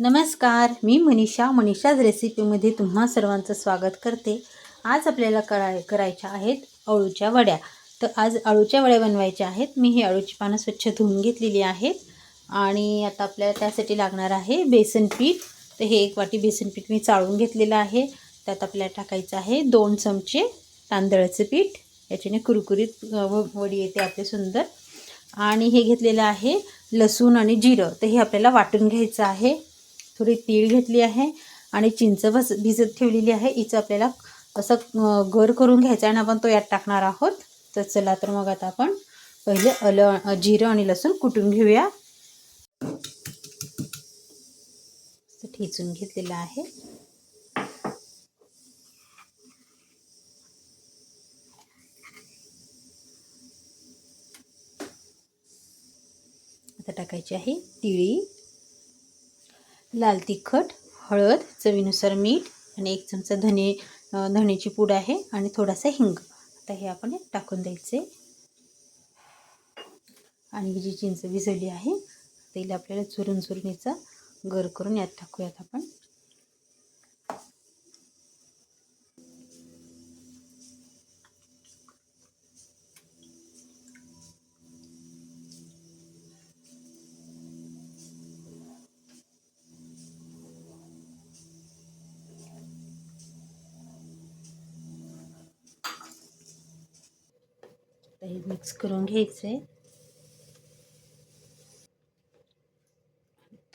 नमस्कार मी मनीषा. मनीषाज रेसिपीमध्ये तुम्हा सर्वांचं स्वागत करते. आज आपल्याला कराय करायच्या आहेत अळूच्या वड्या. तर आज अळूच्या वड्या बनवायच्या आहेत. मी ही अळूची पानं स्वच्छ धुवून घेतलेली आहेत. आणि आता आपल्याला त्यासाठी लागणार आहे बेसन पीठ. तर हे एक वाटी बेसन पीठ मी चाळून घेतलेलं आहे. त्यात आपल्याला टाकायचं आहे दोन चमचे तांदळाचं पीठ. याच्याने कुरकुरीत व- वडी येते आपले सुंदर. आणि हे घेतलेलं आहे लसूण आणि जिरं. तर हे आपल्याला वाटून घ्यायचं आहे. थोडी तीळ घेतली आहे आणि चिंच भस भिजत ठेवलेली आहे. हिचं आपल्याला असं गर करून घ्यायचं आहे आणि आपण तो यात टाकणार आहोत. तर चला तर मग आता आपण पहिले अल जिरं आणि लसूण कुटून घेऊया. ठिचून ठेचून घेतलेलं आहे. आता टाकायची आहे तिळी. लाल तिखट हळद चवीनुसार मीठ आणि एक चमचा धने धण्याची पूड आहे आणि थोडासा हिंग. आता हे आपण टाकून द्यायचे. आणि ही जी चिंच भिजवली आहे तिला आपल्याला चुरून चुरणीचा गर करून यात टाकूयात आपण. आता हे मिक्स करून घ्यायचं आहे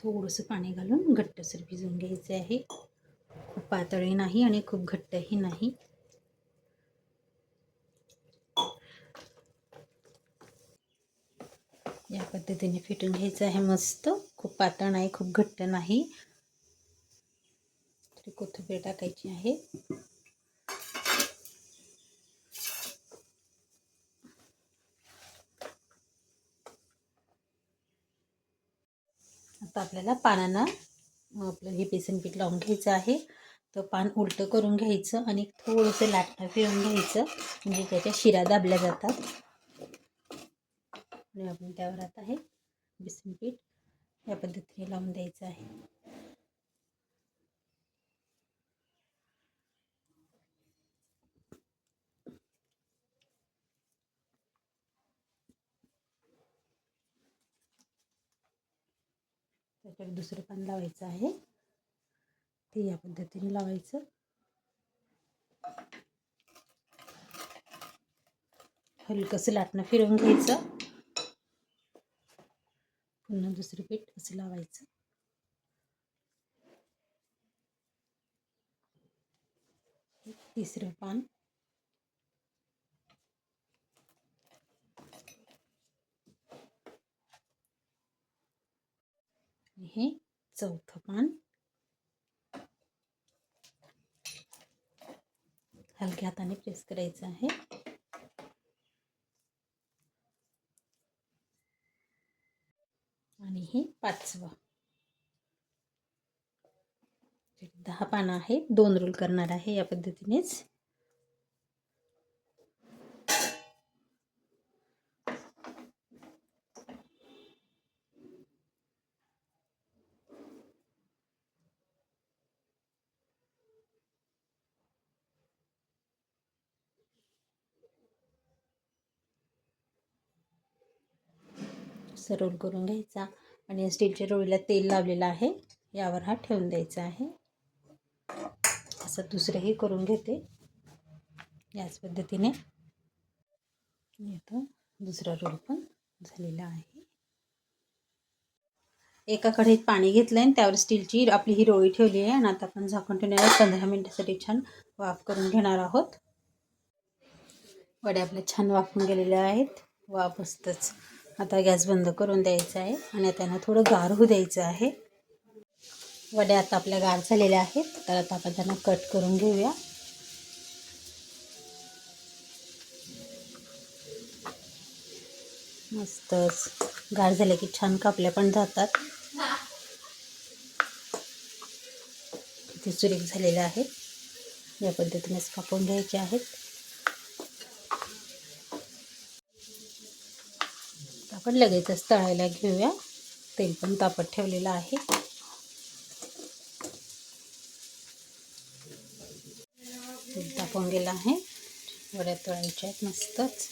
थोडंसं पाणी घालून घट्टसर भिजवून घ्यायचे आहे. खूप पातळी नाही आणि खूप घट्टही नाही. या पद्धतीने फिटून घ्यायचं आहे मस्त. खूप पातळ नाही खूप घट्ट नाही. कोथिंबीर टाकायची आहे. आता आपल्याला पानांना आपलं हे बेसन पीठ लावून घ्यायचं आहे. तर पान उलटं करून घ्यायचं आणि थोडंसं लाटणं फिरून घ्यायचं. म्हणजे त्याच्या शिरा दाबल्या जातात. आणि आपण त्यावर आता हे बेसन पीठ या पद्धतीने लावून द्यायचं आहे. त्याच्यावर दुसरं पान लावायचं आहे. ते या पद्धतीने लावायचं. हलकंसं लाटणं फिरवून घ्यायचं. पुन्हा दुसरं पीठ असं लावायचं. तिसरं पान हे चौथं पान. हलक्या हाताने प्रेस करायचं आहे. आणि हे पाचवं. दहा पानं आहे दोन रोल करणार आहे या पद्धतीनेच. असं रोल करून घ्यायचा. आणि या स्टीलच्या रोळीला तेल लावलेलं आहे. यावर हा ठेवून द्यायचा आहे. असं दुसरंही करून घेते. याच पद्धतीने. आता दुसरा रोल पण झालेला आहे. एका कढईत पाणी घेतलं आहे त्यावर स्टीलची आपली ही रोळी ठेवली आहे. आणि आता आपण झाकण ठेवण्याला पंधरा मिनटासाठी छान वाफ करून घेणार आहोत. वड्या आपल्या छान वाफून गेलेल्या आहेत. वाफ असतंच आता गॅस बंद करून द्यायचा आहे आणि त्यांना थोडं गार होऊ द्यायचं आहे. वड्या आता आपल्या गार झालेल्या आहेत. तर आता आपण त्यांना कट करून घेऊया. मस्तच. गार झाले की छान कापल्या पण जातात. किती चुरीक झालेल्या आहेत या पद्धतीनेच कापून घ्यायचे आहेत. आपण लगेचच तळायला घेऊया. तेल पण तापत ठेवलेलं आहे. तेल तापून गेलं आहे. वड्या तळायच्या आहेत मस्तच.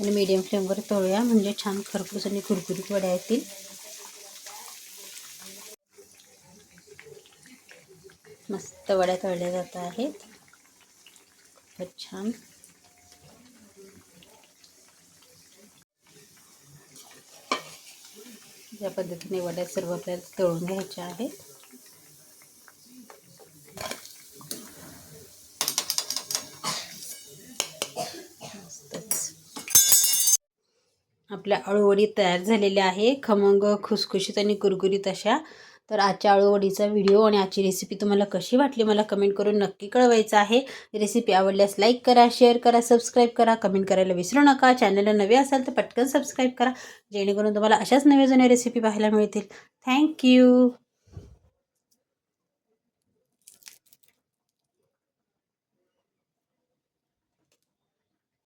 आणि मीडियम फ्लेमवर तळूया म्हणजे छान खरपूस आणि कुरकुरीत वड्या येतील. मस्त वड्या तळल्या जात आहेत. छान. या पद्धतीने वड्या सर्व आपल्याला तळून घ्यायच्या आहेत. आपल्या अळूवडी तयार झालेल्या आहे. खमंग खुसखुशीत आणि कुरकुरीत अशा तर आजच्या आळूवडीचा व्हिडिओ आणि आजची रेसिपी तुम्हाला कशी वाटली मला कमेंट करून नक्की कळवायचं आहे. रेसिपी आवडल्यास लाईक करा शेअर करा सबस्क्राईब करा कमेंट करायला विसरू नका. चॅनलला नवे असाल तर पटकन सबस्क्राईब करा. जेणेकरून तुम्हाला अशाच नव्या जुन्या रेसिपी पाहायला मिळतील. थँक्यू